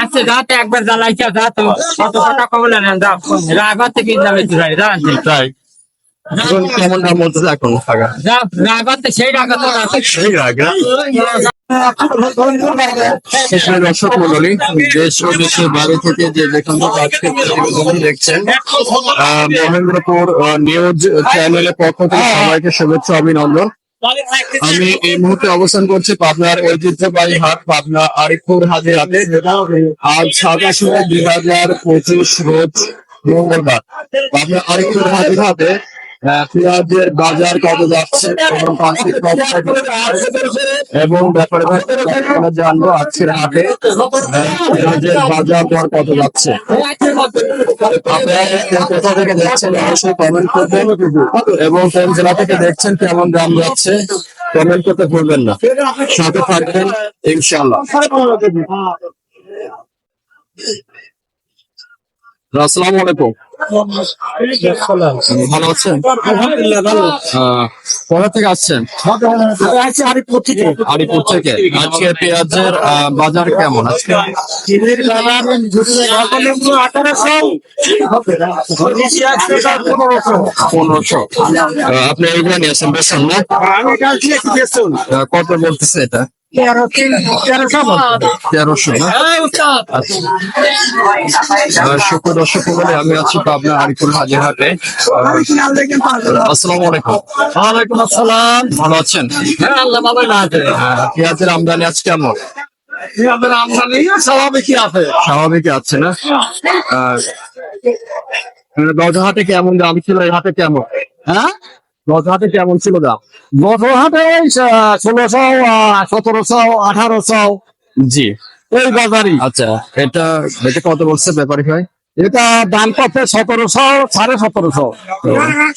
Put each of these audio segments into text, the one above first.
আচ্ছা যাতে একবার জ্বালাইছে যা তো। কত টাকা বলে নেন রাগর থেকে যাবে যা। তাই। এখন সেই তো সেই দর্শক মন্ডলী দেশ ও দেশের বাইরে থেকে যে যেখান থেকে আজকে প্রতিবেদন দেখছেন আহ, মহেন্দ্রপুর নিউজ চ্যানেলের পক্ষ থেকে সবাইকে শুভেচ্ছা অভিনন্দন। আমি এই মুহূর্তে অবস্থান করছি পাবনার ঐতিহ্যবাহী হাট পাবনা আরিফপুর হাজির হাটে। আজ সাতাশ দুই হাজার পঁচিশ রোজ মঙ্গলবার। পাবনা আরিফপুর হাজির আহ, পেঁয়াজের বাজার কত যাচ্ছে এবং পাঁচটি এবং ব্যাপারে আমরা জানব আজকের হাটে পেঁয়াজের বাজার দর কত যাচ্ছে। কোথা থেকে দেখছেন, অবশ্যই কমেন্ট করবেন এবং কোন জেলা থেকে দেখছেন, কেমন দাম যাচ্ছে কমেন্ট করতে ভুলবেন না। সাথে থাকবেন, ইনশাআল্লাহ। আসসালামু আলাইকুম। ভালো আছেন? আলহামদুলিল্লাহ ভালো। আহ, কোথা থেকে আসছেন? আছে থেকে। থেকে। আজকে পেঁয়াজের বাজার কেমন আজকে? সাত পনেরোশো। আপনি না? দিয়ে একটু বেসুন। আহ, কত বলতেছে এটা? না? আচ্ছা। দর্শক আমি আছি পাবনা আরিফুল হাজির হাটে আলাইকুম। ওয়ালাইকুম আসসালাম। ভালো আছেন? হ্যাঁ আল্লাহ বাবা না পেঁয়াজের আমদানি আজ কেমন? স্বাভাবিক আছে। না? দশহাটে কেমন দাম ছিল এই হাটে কেমন? হ্যাঁ? দশহাটে কেমন ছিল দাম গত হাটে ষোলোশো সতেরোশো আঠারোশো। জি। ওই বাজারই আচ্ছা এটা এটা কত বলছে ব্যাপারী ভাই? এটা দাম করতে সতেরোশো সাড়ে সতেরোশো।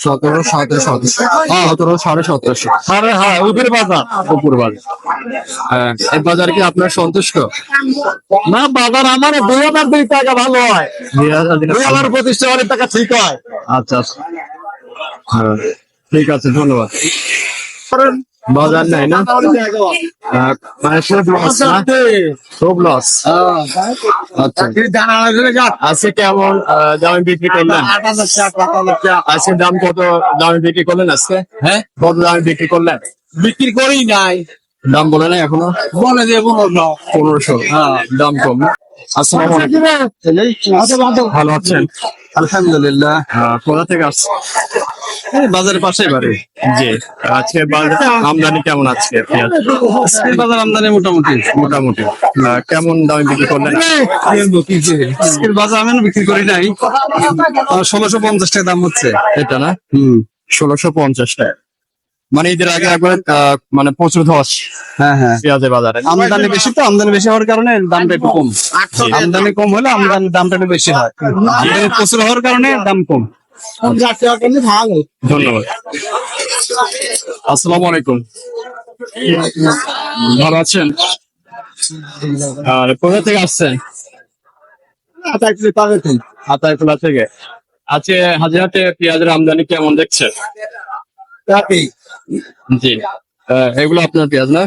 সতেরো সাড়ে সতেরোশো। সতেরো সাড়ে সতেরোশো। সাড়ে হ্যাঁ উদির বাজার। উপর বাজার। হ্যাঁ, এই বাজার কি আপনার সন্তুষ্ট? না বাজার আমার দুই হাজার দুই টাকা ভালো হয়। দুই হাজার পঁচিশ টাকা ঠিক হয়। আচ্ছা আচ্ছা। হ্যাঁ, ঠিক আছে ধন্যবাদ। বাজার নাই না? খুব লস আচ্ছা। আজকে কেমন দামে বিক্রি করলেন? আজকে দাম কত দামে বিক্রি করলেন আজকে? হ্যাঁ? কত দামে বিক্রি করলেন? বিক্রি করি নাই। দাম বলে না এখনও? বলে যে পনেরোশো। দাম কম। আসসালামু আলাইকুম। ভালো আছেন? আলহামদুলিল্লাহ। কোথা থেকে আসছেন? বাজারের পাশে বাড়ি। জি আজকে বাজার আমদানি কেমন আজকে? পেঁয়াজ? বাজার আমদানি মোটামুটি। মোটামুটি। আহ, কেমন দামে বিক্রি করলেন? আজকের বাজার আমি বিক্রি করি নাই। ষোলোশো পঞ্চাশ টাকা দাম হচ্ছে। এটা না? হম। ষোলোশো পঞ্চাশ টাকা। মানে ঈদের আগে একবার আহ, মানে প্রচুর ধস হ্যাঁ হ্যাঁ। পেঁয়াজের বাজারে। আমদানি বেশি তো আমদানি বেশি হওয়ার কারণে দামটা একটু কম। আমদানি কম হলে আমদানি দামটা একটু বেশি হয়। প্রচুর হওয়ার কারণে দাম কম। ধন্যবাদ। আসসালামু আলাইকুম। ভালো আছেন? আর কোথা থেকে আসছেন? আতাইকুলা থেকে। আজকে হাজিরাতে পেঁয়াজের আমদানি কেমন দেখছেন? জি। এগুলো আপনার পেঁয়াজ না?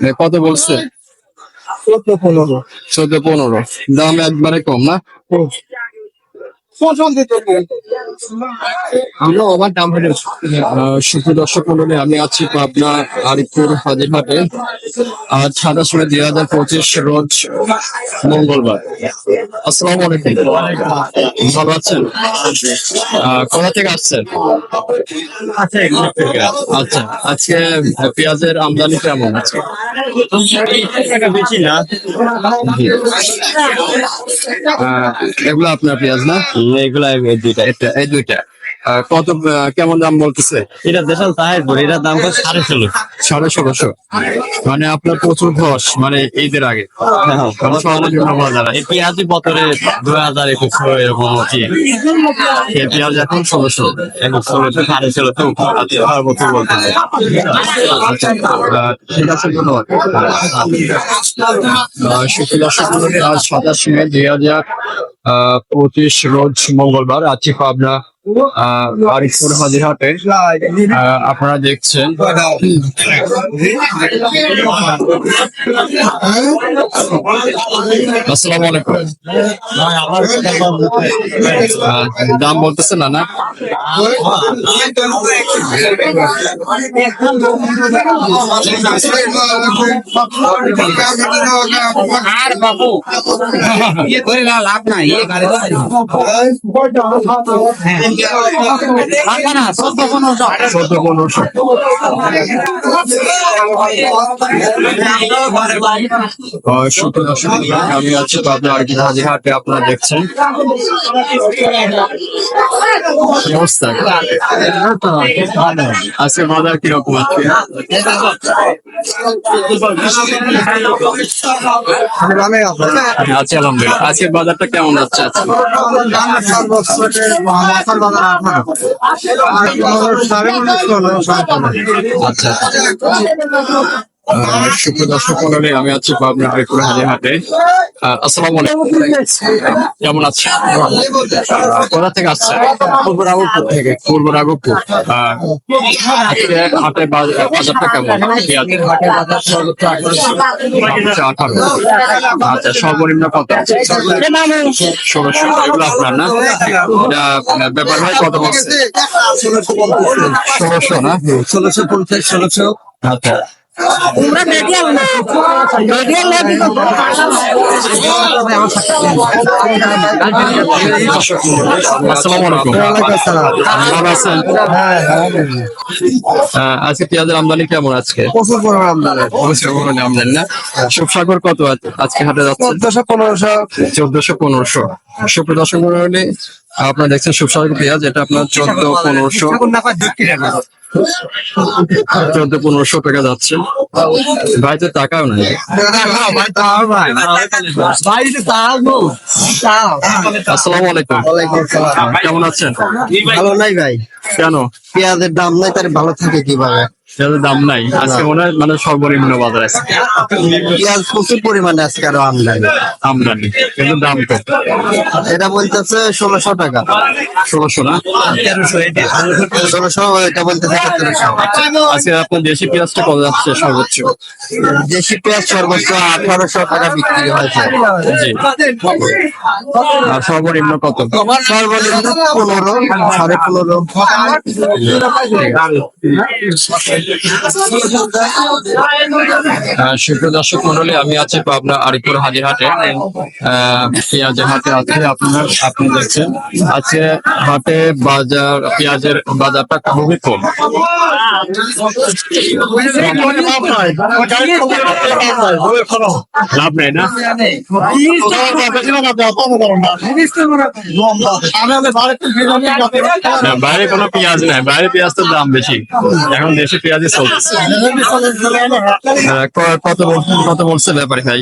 এ, কত বলছে? চোদ্দ পনেরো। দাম একবারে কম না? আমরা আমার দাম হেঁটে সুপ্রিয় দর্শক মন্ডলী, আমি আছি পাবনা আরিফপুর হাজিরহাটে। আজ সাতাশ মে দুই হাজার পঁচিশ রোজ মঙ্গলবার। আসসালামু আলাইকুম। ভালো আছেন? কোথা থেকে আসছেন? আচ্ছা আজকে পেঁয়াজের আমদানি কেমন? আছে এগুলো আপনার পেঁয়াজ না? এগুলা দুইটা। এটা এই দুইটা। কত কেমন দাম বলতেছে? এটা দেশাল তাহের পরে এটার দাম কত? সাড়ে ষোলো। সাড়ে ষোলোশো। মানে আপনার প্রচুর ধস মানে ঈদের আগে। সর্বনিম্ন বাজার। এই পেঁয়াজি বছরে দু হাজার একুশশো এরকম কি এই পেঁয়াজ এখন ষোলোশো। এখন সাড়ে ষোলোশো সর্বোচ্চ বলতেছে আচ্ছা ঠিক আছে ধন্যবাদ। সুপ্রিয় দর্শক আজ সাতাশ মে দুই হাজার পঁচিশ রোজ মঙ্গলবার আছি পাবনা হাজিরহাটে আপনারা দেখছেন। আসসালামু আলাইকুম। দাম বলতেছে না না? আর বাবু ইয়ে করে লাভ নাই ইয়ে গাড়ি আমি আছি পাবনা আরকিন হাজিরহাটে আপনারা দেখছেন কি অবস্থা আজকে বাজার কীরকম আছে আছি আলহামদুলিল্লাহ। আজকের বাজারটা কেমন যাচ্ছে? আজকে আচ্ছা। আহ, সুপ্রিয় দর্শক মন্ডলী আমি আছি পাবনা আরিফপুর হাজিরহাটে আহ, আসসালামু কেমন আছেন? কোথা থেকে আসছে পূর্ব রাঘবপুর থেকে। পূর্ব রাঘবপুর। আহ, আজকে হাটে বাজ- বাজারটা কেমন? আঠারো। আচ্ছা সর্বনিম্ন কত? ষোলোশো এগুলো আপনার না? ব্যাপার ভাই কত ষোলোশো না? ষোলোশো পঞ্চাশ ষোলোশো। আচ্ছা। আসসালামু আলাইকুম ভালো আছেন আজকে পেঁয়াজের আমদানি কেমন আজকে প্রচুর পরিমাণ আমদানি আমদানি না সুপসাগর কত আজ- আজকে হাটে যাচ্ছে চোদ্দশো পনেরোশো চোদ্দশো পনেরোশো মন্ডলী আপনারা দেখছেন সুপসাগর পেঁয়াজ এটা আপনার চোদ্দ পনেরোশো চোদ্দ পনেরোশো টাকা যাচ্ছে। ভাই তো টাকাও নাই। আসসালামু আলাইকুম। কেমন আছেন? ভালো নাই ভাই। কেন? পেঁয়াজের দাম নাই তার ভালো থাকে কীভাবে? পেঁয়াজের দাম নাই। আজকে মনে হয় মানে সর্বনিম্ন বাজার আছে। পেঁয়াজ প্রচুর পরিমাণে আজকে আরও আমদানি। আমদানি কিন্তু দাম কম। এটা বলতেছে ষোলোশো টাকা। ষোলোশো না? ষোলোশো এটা বলতেছে সতেরোশো আজকে আপনার দেশি পেঁয়াজটা কত যাচ্ছে সর্বোচ্চ? দেশি পেঁয়াজ সর্বোচ্চ আঠারোশো টাকা বিক্রি হয়েছে। জি। আর সর্বনিম্ন কত? সর্বনিম্ন পনেরো সাড়ে পনেরো। দর্শক মন্ডলী, আমি আছি পাবনা আরিপুর হাজিরহাটে পেঁয়াজের হাটে আছে আপনার আপনি দেখছেন। হাটে বাজার, পেঁয়াজের বাজারটা খুবই কম। বাইরে কোনো পেঁয়াজ নাই। বাইরে পেঁয়াজ তো দাম বেশি। এখন দেশে পেঁয়াজই আহ, কত বল- কত বলছে ব্যাপারে ভাই?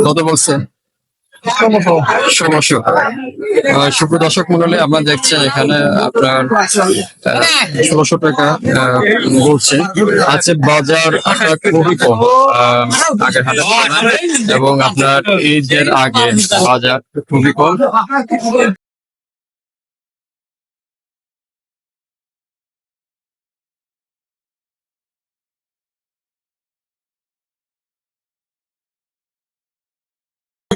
কত বলছে? ষোলোশো সুপ্রিয় দর্শক মন্ডলী আমরা দেখছেন এখানে আপনার ষোলোশো টাকা ঘুরছে আছে বাজার আপনার খুবই কম আগের হাটে এবং আপনার ঈদের আগে বাজার খুবই কম।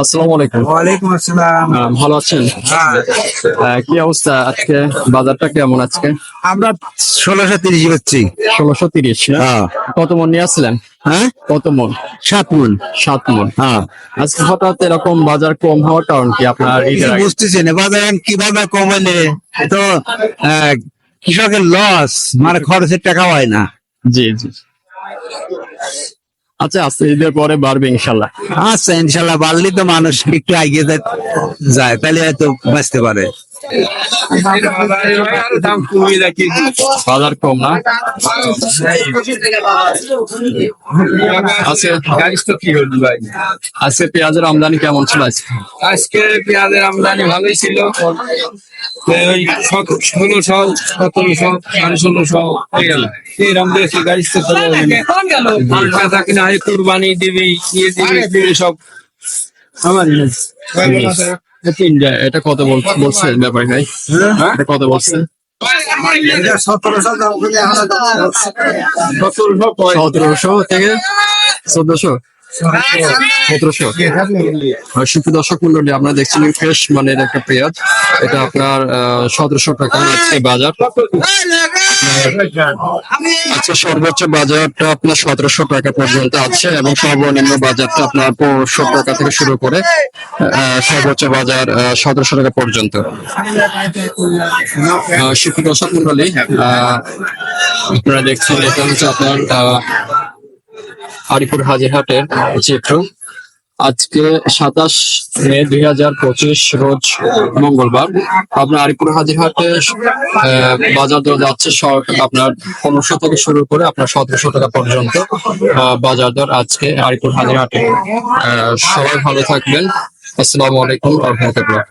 আসসালামু আলাইকুম। ওয়ালাইকুম আসসালাম। ভালো আছেন? কি অবস্থা আজকে? বাজারটা কেমন আজকে? আমরা ষোলোশো তিরিশ হচ্ছি ষোলোশো তিরিশ? হ্যাঁ। কত মন নিয়ে আসছিলেন? হ্যাঁ? কত মন? সাত মন। সাত মন। হ্যাঁ। আজকে হঠাৎ এরকম বাজার কম হওয়ার কারণ কি আপনার ঈদের আগে? বুঝতেছি বাজার কীভাবে কমালে? তো কৃষকের লস মানে খরচের টাকা হয় না। জি জি। আচ্ছা আজকে ঈদের পরে বাড়বে ইনশাল্লাহ। আচ্ছা ইনশাল্লাহ বাড়লে তো মানুষ একটু এগিয়ে যায়- যায় তাহলে হয়তো বাঁচতে পারে। বাজার কম না? আজকে গাড়ি তো কি হল ভাই? আজকে পেঁয়াজের আমদানি কেমন ছিল আজকে? আজকে পেঁয়াজের আমদানি ভালোই ছিল। ওই ষোলোশো সতেরোশো সাড়ে ষোলোশো হয়ে গেল। এরকম পেঁচা কুরবানি দিবি ইয়ে দিবি সব। আমারই না। এটা কত বলছে ব্যাপারী ভাই? এটা কত বলছে? সতেরোশো থেকে চোদ্দশো? সতেরোশো। আপনারা দেখছেন ফ্রেশ মানের একটা পেঁয়াজ। এটা আপনার সতেরোশো টাকা বাজার। আচ্ছা সর্বোচ্চ বাজারটা আপনার সতেরোশো টাকা পর্যন্ত আছে এবং সর্বনিম্ন বাজারটা আপনার পনেরোশো টাকা থেকে শুরু করে সর্বোচ্চ বাজার সতেরোশো টাকা পর্যন্ত। সুপ্রিয় দর্শক মন্ডলী আপনারা দেখছেন, এটা হচ্ছে আপনার আরিপুর হাজিরহাটের চিত্র। আজকে সাতাশ মে দুই হাজার পঁচিশ, রোজ মঙ্গলবার। আপনার আরিপুর হাজিরহাটে বাজার দর যাচ্ছে আপনার পনেরোশো থেকে শুরু করে আপনার সতেরোশো টাকা পর্যন্ত বাজার দর আজকে আরিপুর হাজিরহাটে। সবাই ভালো থাকবেন। আসসালামু আলাইকুম রহমতুল্লাহ।